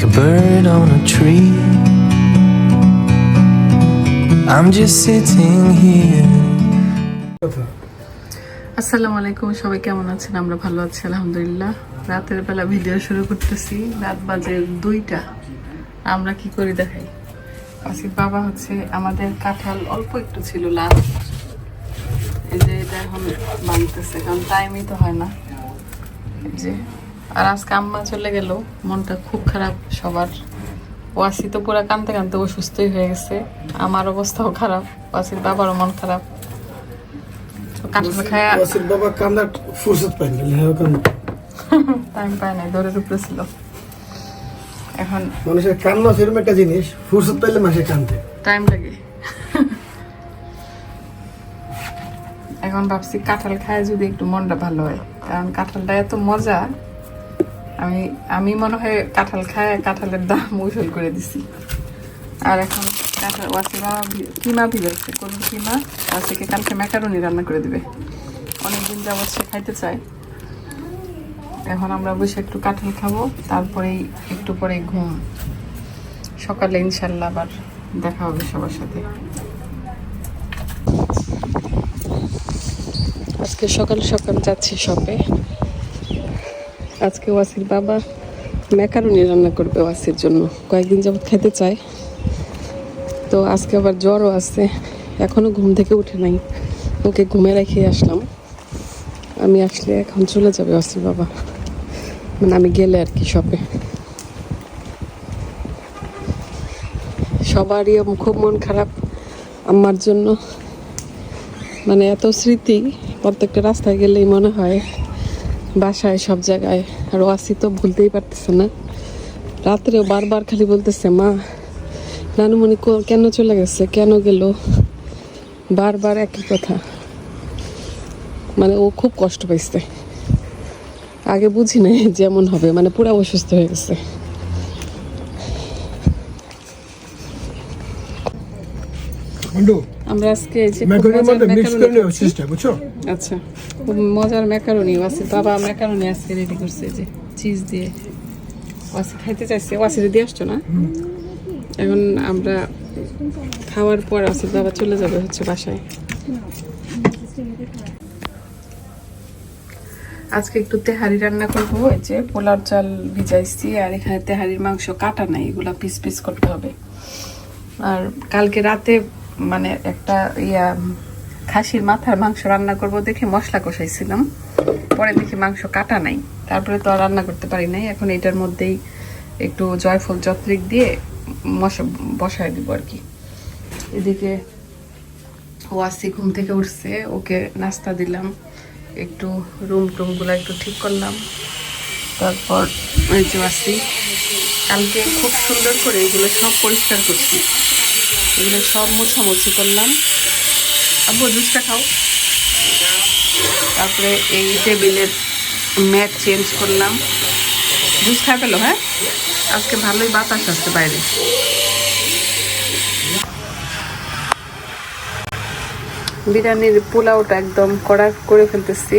like a bird on a tree. I'm just sitting here. আসসালামু আলাইকুম, সবাই কেমন আছেন? আমরা ভালো আছি, আলহামদুলিল্লাহ। রাতের বেলা ভিডিও শুরু করতেছি, রাত বাজে দুইটা। আমরা কি করি দেখাই? আসিফ বাবা হচ্ছে আমাদের কাঁঠাল অল্প একটু ছিল লাস্ট এই যে এটা এখন বানতেছে কারণ টাইমই তো হয় না। এই যে আর আজকে আম্মা চলে গেল। মনটা খুব খারাপ সবার। ওয়াসি তো পুরো কানতে কানতে অসুস্থই হয়ে গেছে। আমার অবস্থাও খারাপ ওয়াসির বাবারও মন খারাপ। কাঁঠাল খায়া ওয়াসির বাবা কান্দার ফুরসত পাই না টাইম পায় নাই দৌড়ের উপরে ছিল। এখন মানুষের কান্না সেরকম একটা জিনিস ফুরসত পাইলে মানুষের কান্দে টাইম লাগে। এখন ভাবছি কাঁঠাল খায় যদি একটু মনটা ভালো হয় কারণ কাঁঠালটা এত মজা। আমি আমি মনে হয় কাঁঠাল খায়, কাঁঠালের দাম উসুল করে দিছি। আর এখন কাঁঠাল ওয়াসিমা কিমা ভিজাচ্ছে কোন কিমা? ওয়াসিকে কালকে ম্যাকারনি রান্না করে দিবে। অনেকদিন যাবত সে খাইতে চায়। এখন আমরা বসে একটু কাঁঠাল খাব, তারপরেই একটু পরে ঘুম। সকালে ইনশাল্লাহ আবার দেখা হবে সবার সাথে। আজকে সকাল সকাল যাচ্ছি শপে। আজকে ওয়াসির বাবা ম্যাকারুনি রান্না করবে ওয়াসির জন্য। কয়েকদিন যাবত খেতে চায়। তো আজকে আবার জ্বরও আছে। এখনও ঘুম থেকে উঠে নাই। ওকে ঘুমে রেখে আসলাম। আমি আসলে এখন চলে যাবে ওয়াসির বাবা। মানে আমি গেলে আর কি শপে সবারই খুব মন খারাপ আমার জন্য। মানে এত স্মৃতি, প্রত্যেকটা রাস্তায় গেলেই মনে হয় বাসায় সব জায়গায়। আর ওয়াসি তো ভুলতেই পারতেছে না। রাত্রেও বারবার খালি বলতেছে মা নানুমণি কেন চলে গেছে? কেন গেল? বারবার একই কথা। মানে ও খুব কষ্ট পাইছে। আগে বুঝি নাই যেমন হবে মানে পুরা অসুস্থ হয়ে গেছে। আমরা আজকে এই যে আচ্ছা। খুব মজার ম্যাকারনি ওয়াসি বাবা ম্যাকারনি আজকে রেডি করছে যে চিজ দিয়ে। ওয়াসি খাইতে চাইছে। ওয়াসি দিয়ে আসছো না? এখন আমরা খাওয়ার পর ওয়াসির বাবা চলে যাবে হচ্ছে বাসায়। আজকে একটু তেহারি রান্না করব। এই যে পোলার চাল ভিজাইছি আর এখানে তেহারির মাংস কাটা নাই। এগুলা পিস পিস করতে হবে। আর কালকে রাতে মানে একটা ইয়া খাসির মাথার মাংস রান্না করব দেখে মশলা কষাইছিলাম। পরে দেখি মাংস কাটা নাই। তারপরে তো আর রান্না করতে পারি নাই। এখন এটার মধ্যেই একটু জয়ফল যত্রিক দিয়ে মশা বসায় দিব আর কি। এদিকে ওয়াসি ঘুম থেকে উঠছে। ওকে নাস্তা দিলাম। একটু রুম টুমগুলো একটু ঠিক করলাম। তারপর ওই যে ওয়াসি, কালকে খুব সুন্দর করে এগুলো সব পরিষ্কার করছি। এগুলো সব মোছামুছি করলাম। আব্বু, জুসটা খাও। তারপরে এই টেবিলের ম্যাট চেঞ্জ করলাম। জুস খাই পেল হ্যাঁ? আজকে ভালোই বাতাস আসছে বাইরে। বিরিয়ানির পোলাওটা একদম কড়া করে ফেলতেছি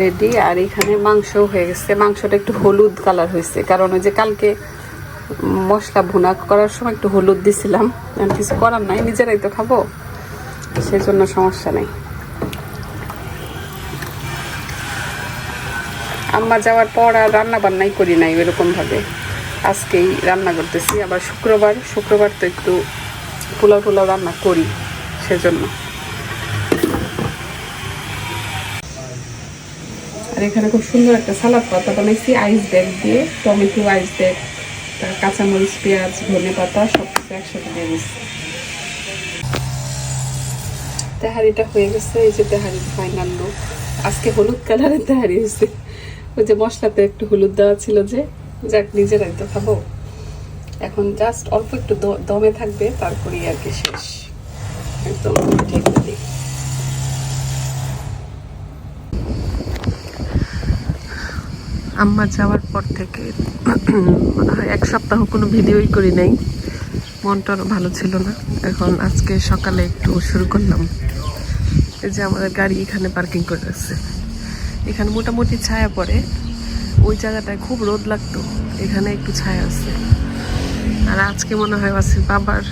রেডি আর এখানে মাংস হয়ে গেছে। মাংসটা একটু হলুদ কালার হয়েছে, কারণ ওই যে কালকে মশলা ভুনা করার সময় একটু হলুদ দিছিলাম। কিছু করার নাই, নিজেরাই তো খাব। সেজন্য সমস্যা নেই। আম্মা যাওয়ার পর আর রান্না বান্নাই করি নাই এরকম ভাবে আজকেই রান্না করতেছি, আবার শুক্রবার শুক্রবার তো একটু পোলাও টোলাও রান্না করি সেজন্য। আর এখানে খুব সুন্দর একটা সালাদ পাতা বানাইছি, আইস ব্যাগ দিয়ে, টমেটো, আইস ব্যাগ কাঁচামরিচ, পেঁয়াজ ধনে পাতা সব কিছু একসাথে দিয়ে দিচ্ছি। তেহারিটা হয়ে গেছে, এই যে তেহারি ফাইনাল লুক আজকে হলুদ কালারের তেহারি হয়েছে। ওই যে মশলাতে একটু হলুদ দেওয়া ছিল যে, যাক, নিজেরাই তো খাব। এখন জাস্ট অল্প একটু দমে থাকবে, তারপরেই আর কি শেষ। একদম ঠিক আম্মা যাওয়ার পর থেকে এক সপ্তাহ কোনো ভিডিওই করি নাই। মনটারও ভালো ছিল না। এখন আজকে সকালে একটু শুরু করলাম। এই যে আমাদের গাড়ি এখানে পার্কিং করে রাখছে এখানে মোটামুটি ছায়া পড়ে। ওই জায়গাটায় খুব রোদ লাগতো। এখানে একটু ছায়া আছে। আর আজকে মনে হয় ওয়াসির বাবার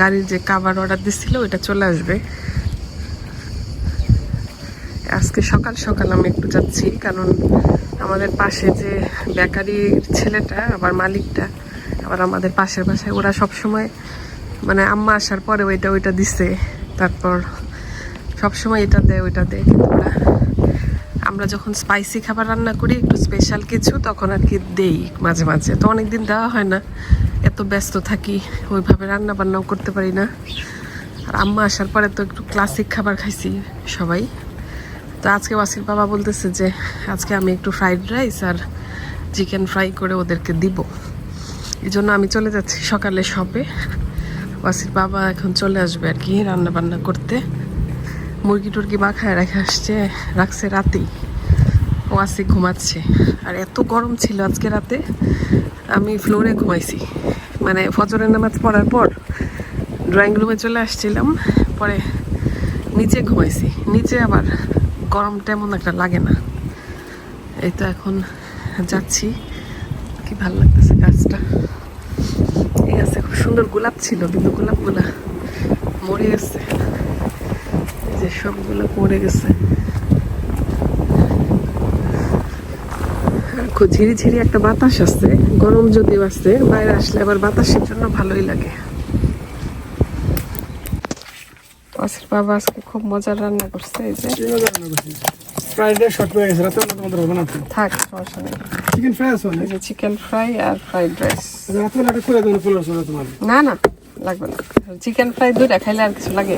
গাড়ির যে কাভার অর্ডার দিছিল, ওইটা চলে আসবে। আজকে সকাল সকাল আমি একটু যাচ্ছি। কারণ আমাদের পাশে যে বেকারির ছেলেটা আবার মালিকটা আবার আমাদের পাশের বাসায় ওরা সব সময় মানে আম্মা আসার পরে ওইটা ওইটা দিছে। তারপর সব সময় এটা দেয়, ওইটা দেয়। কিন্তু ওরা আমরা যখন স্পাইসি খাবার রান্না করি, একটু স্পেশাল কিছু, তখন আর কি দেই মাঝে মাঝে। তো অনেকদিন দেওয়া হয় না। এত ব্যস্ত থাকি, ওইভাবে রান্না বান্নাও করতে পারি না। আর আম্মা আসার পরে তো একটু ক্লাসিক খাবার খাইছি সবাই। তো আজকে ওয়াসির বাবা বলতেছে যে, আজকে আমি একটু ফ্রাইড রাইস আর চিকেন ফ্রাই করে ওদেরকে দিব। এই জন্য আমি চলে যাচ্ছি সকালে শপে ওয়াসির বাবা এখন চলে আসবে আর কি রান্না বান্না করতে। মুরগি টুরগি মাখায় রেখে আসছে, রাখছে রাতেই। ওয়াসি ঘুমাচ্ছে। আর এত গরম ছিল আজকে রাতে, আমি ফ্লোরে ঘুমাইছি। মানে ফজরের নামাজ পড়ার পর ড্রয়িং রুমে চলে আসছিলাম, পরে নিচে ঘুমাইছি। নিচে আবার গরম তেমন একটা লাগে না। এই তো এখন যাচ্ছি। কি ভালো লাগতেছে? গাছটা। এই গাছে খুব সুন্দর গোলাপ ছিল, কিন্তু গোলাপগুলা মরে গেছে। যে সবগুলো মরে গেছে। খুব ঝিরিঝিরি একটা বাতাস আছে, গরম যদিও আছে, বাইরে আসলে আবার বাতাসের জন্য ভালোই লাগে। ওয়াসির বাবা আজকে খুব মজার রান্না করছে, এই যে। ফ্রাইড রাইস শর্ট হয়ে গেছে রাতে তোমাদের হবে না থাক সমস্যা নেই। চিকেন ফ্রাই আছে যে চিকেন ফ্রাই আর ফ্রাইড রাইস রাতে একটা করে দেবেন ফুল আসবে তোমার। না না লাগবে না। চিকেন ফ্রাই দুইটা খাইলে আর কিছু লাগে।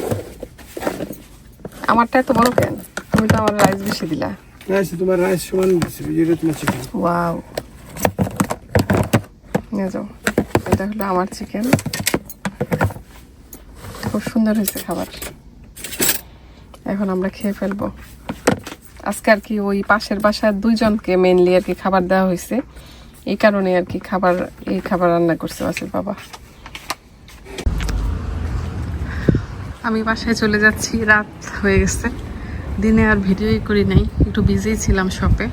আমারটা এত বড় কেন? তুমি তো আমার রাইস বেশি দিলা। রাইস তোমার রাইস সমান দিচ্ছে যেটা তোমার চিকেন ওয়াও নিয়ে যাও। এটা হলো আমার চিকেন খুব সুন্দর হয়েছে খাবার। এখন আমরা খেয়ে ফেলব। আজকে আর কি ওই পাশের বাসার দুইজনকে মেনলি আর কি খাবার দেওয়া হয়েছে। এই কারণে আর কি খাবার, এই খাবার রান্না করছে বাসের বাবা। আমি বাসায় চলে যাচ্ছি, রাত হয়ে গেছে। দিনে আর ভিডিওই করি নাই, একটু বিজি ছিলাম শপে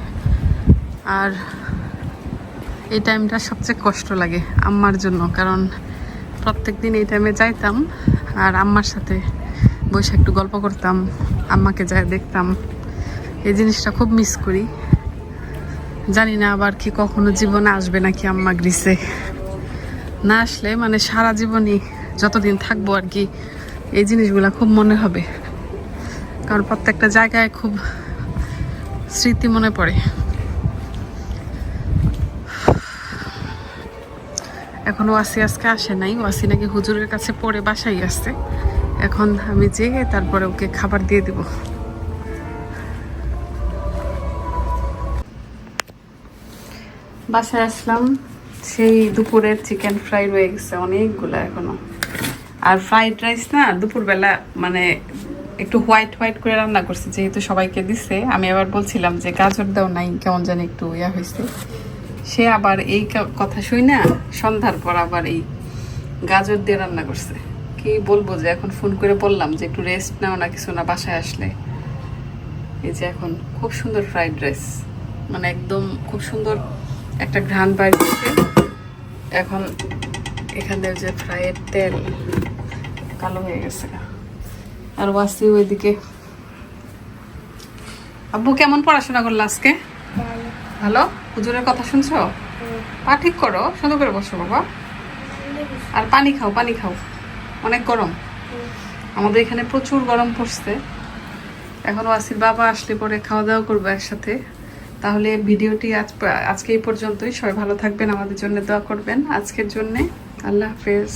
আর এই টাইমটা সবচেয়ে কষ্ট লাগে আম্মার জন্য, কারণ প্রত্যেক দিন এই টাইমে যাইতাম আর আম্মার সাথে বসে একটু গল্প করতাম, আম্মাকে যায় দেখতাম। এই জিনিসটা খুব মিস করি। জানি না আবার কি কখনো জীবনে আসবে নাকি আম্মা গ্রিসে। না আসলে মানে সারা জীবনই যতদিন থাকব আর কি, এই জিনিসগুলো খুব মনে হবে। কারণ প্রত্যেকটা জায়গায় খুব স্মৃতি মনে পড়ে। এখন ওয়াসি আজকে আসে নাই। ওয়াসি নাকি হুজুরের কাছে পড়ে বাসাই আসছে। এখন আমি যেয়ে তারপরে ওকে খাবার দিয়ে দিব। বাসায় আসলাম, সেই দুপুরের চিকেন ফ্রাই রয়ে গেছে অনেকগুলো এখনও। আর ফ্রাইড রাইস না, দুপুরবেলা মানে একটু হোয়াইট হোয়াইট করে রান্না করছে, যেহেতু সবাইকে দিছে। আমি আবার বলছিলাম যে গাজর দাও নাই, কেমন জানি একটু ইয়া হয়েছে। সে আবার এই কথা শুই না, সন্ধ্যার পর আবার এই গাজর দিয়ে রান্না করছে। কি বলব যে এখন ফোন করে বললাম যে একটু রেস্ট নাও না কিছু না, বাসায় আসলে। এই যে এখন খুব সুন্দর ফ্রাইড রাইস মানে একদম খুব সুন্দর একটা ঘ্রাণ করছে। এখন এখানে যে ফ্রাইয়ের তেল কালো হয়ে গেছে। আর ওয়াসি ওইদিকে আব্বু, কেমন পড়াশোনা করল আজকে? ভালো। হুজুরের কথা শুনছো? পা ঠিক করো, সুন্দর করে বসো বাবা। আর পানি খাও পানি খাও। অনেক গরম। আমাদের এখানে প্রচুর গরম পড়ছে। এখন ওয়াসির বাবা আসলে পরে খাওয়া দাওয়া করব একসাথে। তাহলে ভিডিওটি আজ আজকে এই পর্যন্তই। সবাই ভালো থাকবেন, আমাদের জন্য দোয়া করবেন আজকের জন্যে। আল্লাহ হাফেজ।